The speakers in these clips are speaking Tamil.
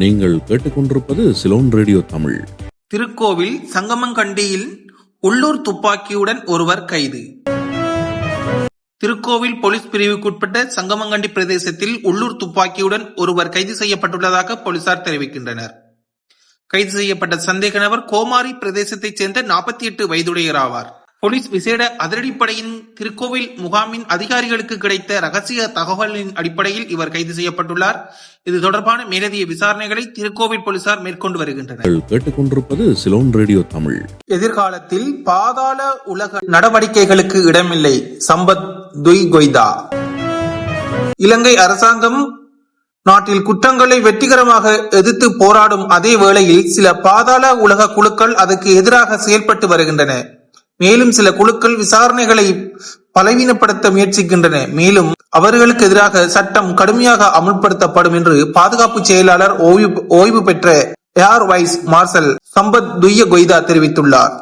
நீங்கள் கேட்டுக்கொண்டிருப்பது சிலோன் ரேடியோ தமிழ். திருக்கோவில் சங்கமங்கண்டியில் உள்ளூர் துப்பாக்கியுடன் ஒருவர் கைது. திருக்கோவில் போலீஸ் பிரிவுக்குட்பட்ட சங்கமங்கண்டி பிரதேசத்தில் உள்ளூர் துப்பாக்கியுடன் ஒருவர் கைது செய்யப்பட்டுள்ளதாக போலீசார் தெரிவிக்கின்றனர். கைது செய்யப்பட்ட சந்தேக நபர் கோமாரி பிரதேசத்தைச் சேர்ந்த நாற்பத்தி எட்டு வயதுடையர் ஆவார் போலீஸ் விசேட அதிரடிப்படையின் திருக்கோவில் முகாமின் அதிகாரிகளுக்கு கிடைத்த ரகசிய தகவலின் அடிப்படையில் இவர் கைது செய்யப்பட்டுள்ளார். இது தொடர்பான மேலதிக விசாரணைகளை திருக்கோவில் போலீசார் மேற்கொண்டு வருகின்றனர். நீங்கள் கேட்டுக்கொண்டிருப்பது சிலோன் ரேடியோ தமிழ். எதிர்காலத்தில் பாதாள உலக நடவடிக்கைகளுக்கு இடமில்லை. சம்பத் துய் கொய்தா இலங்கை அரசாங்கம் நாட்டில் குற்றங்களை வெற்றிகரமாக எதிர்த்து போராடும் அதே வேளையில் சில பாதாள உலக குழுக்கள் அதற்கு எதிராக செயல்பட்டு வருகின்றன. மேலும் சில குழுக்கள் விசாரணைகளை பலவீனப்படுத்த முயற்சிக்கின்றன. மேலும் அவர்களுக்கு எதிராக சட்டம் கடுமையாக அமுல்படுத்தப்படும் என்று பாதுகாப்பு செயலாளர் ஓய்வு ஓய்வு பெற்ற air vice marshal Sampath Thuyacontha தெரிவித்துள்ளார்.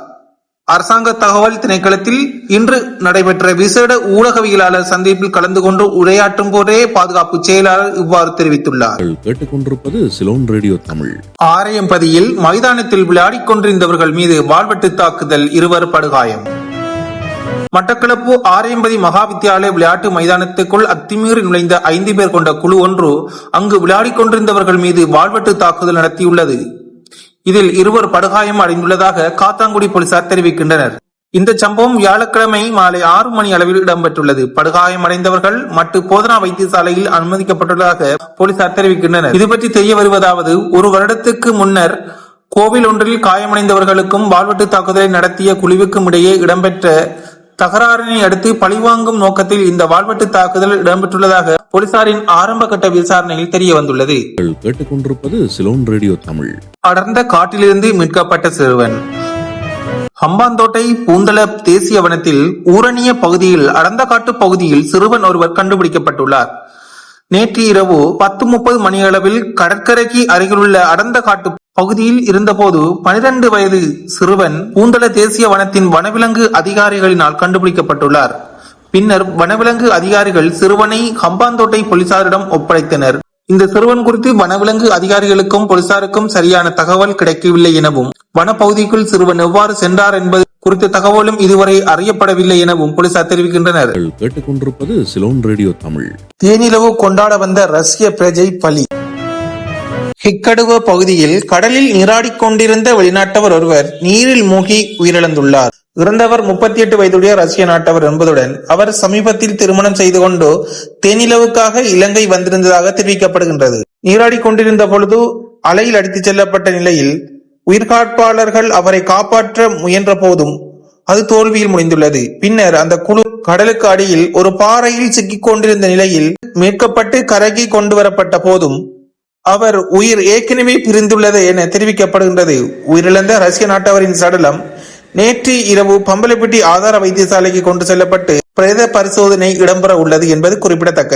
அரசாங்க தகவல் திணைக்களத்தில் இன்று நடைபெற்ற விசேட ஊடகவியலாளர் சந்திப்பில் கலந்து கொண்டு உரையாற்றும் போதே பாதுகாப்பு செயலாளர் இவ்வாறு தெரிவித்துள்ளார். கேட்டுக்கொண்டிருப்பது சிலோன் ரேடியோ தமிழ். ஆரையம்பதியில் மைதானத்தில் விளையாடிக் கொண்டிருந்தவர்கள் மீது வாள்வெட்டு தாக்குதல் இருவர் படுகாயம். மட்டக்களப்பு ஆரையம்பதி மகா வித்தியாலய விளையாட்டு மைதானத்துக்குள் அத்துமீறி நுழைந்த ஐந்து பேர் கொண்ட குழு ஒன்று அங்கு விளையாடிக் கொண்டிருந்தவர்கள் மீது வாள்வெட்டு தாக்குதல் நடத்தியுள்ளது. இதில் இருவர் படுகாயம் அடைந்துள்ளதாக காத்தாங்குடி போலீசார் தெரிவிக்கின்றனர். இந்த சம்பவம் வியாழக்கிழமை மாலை ஆறு மணி அளவில் இடம்பெற்றுள்ளது. படுகாயமடைந்தவர்கள் மட்டு போதனா வைத்தியசாலையில் அனுமதிக்கப்பட்டுள்ளதாக போலீசார் தெரிவிக்கின்றனர். இது பற்றி தெரிய வருவதாவது ஒரு வருடத்துக்கு முன்னர் கோவில் ஒன்றில் காயமடைந்தவர்களுக்கும் வாழ்வெட்டு தாக்குதலை நடத்திய குழுவுக்கும் இடையே இடம்பெற்ற தகராறினை அடுத்து பழிவாங்கும் நோக்கத்தில் இந்த வாழ்வெட்டு தாக்குதல் இடம்பெற்றுள்ளதாக போலீசாரின் ஆரம்ப கட்ட விசாரணையில் தெரிய வந்துள்ளது கேட்டுக்கொண்டிருப்பது சிலோன் ரேடியோ தமிழ். அடர்ந்த காட்டிலிருந்து மீட்கப்பட்ட சிறுவன். ஹம்பாந்தோட்டை பூந்தள தேசிய வனத்தில் ஊரணிய பகுதியில் அடர்ந்த காட்டு பகுதியில் சிறுவன் ஒருவர் கண்டுபிடிக்கப்பட்டுள்ளார். நேற்று இரவு பத்து முப்பது மணியளவில் கடற்கரைக்கு அருகிலுள்ள அடர்ந்த காட்டு பகுதியில் இருந்தபோது பனிரெண்டு வயது சிறுவன் பூந்தள தேசிய வனத்தின் வனவிலங்கு அதிகாரிகளினால் கண்டுபிடிக்கப்பட்டுள்ளார். பின்னர் வனவிலங்கு அதிகாரிகள் சிறுவனை ஹம்பாந்தோட்டை போலீசாரிடம் ஒப்படைத்தனர். இந்த சிறுவன் குறித்து வனவிலங்கு அதிகாரிகளுக்கும் போலீசாருக்கும் சரியான தகவல் கிடைக்கவில்லை எனவும் வனப்பகுதிக்குள் சிறுவன் எவ்வாறு சென்றார் என்பது குறித்த தகவலும் இதுவரை அறியப்படவில்லை எனவும் போலீசார் தெரிவிக்கின்றனர். நீங்கள் கேட்டுக்கொண்டிருப்பது சிலோன் ரேடியோ தமிழ். தேனிலவு கொண்டாட வந்த ரஷ்ய பிரஜை பலி. ஹிக்கடுவ பகுதியில் கடலில் நீராடிக் கொண்டிருந்த வெளிநாட்டவர் ஒருவர் நீரில் மூழ்கி உயிரிழந்துள்ளார். இறந்தவர் முப்பத்தி எட்டு வயதுடைய ரஷ்ய நாட்டவர் என்பதுடன் அவர் சமீபத்தில் திருமணம் செய்து கொண்டு தேனிலவுக்காக இலங்கை வந்திருந்ததாக தெரிவிக்கப்படுகின்றது. நீராடிக் கொண்டிருந்த பொழுது அலையில் அடித்துச் செல்லப்பட்ட நிலையில் உயிர்காப்பாளர்கள் அவரை காப்பாற்ற முயன்ற போதும் அது தோல்வியில் முடிந்துள்ளது. பின்னர் அந்த குழு கடலுக்கு அடியில் ஒரு பாறையில் சிக்கிக் கொண்டிருந்த நிலையில் மீட்கப்பட்டு கரைக்கு கொண்டு வரப்பட்ட போதும் அவர் உயிர் ஏற்கனவே பிரிந்துள்ளது என தெரிவிக்கப்படுகின்றது. உயிரிழந்த ரஷ்ய நாட்டவரின் சடலம் நேற்று இரவு பம்பலப்பட்டி ஆதார வைத்தியசாலைக்கு கொண்டு செல்லப்பட்டு பிரேத பரிசோதனை இடம்பெற உள்ளது என்பது குறிப்பிடத்தக்கது.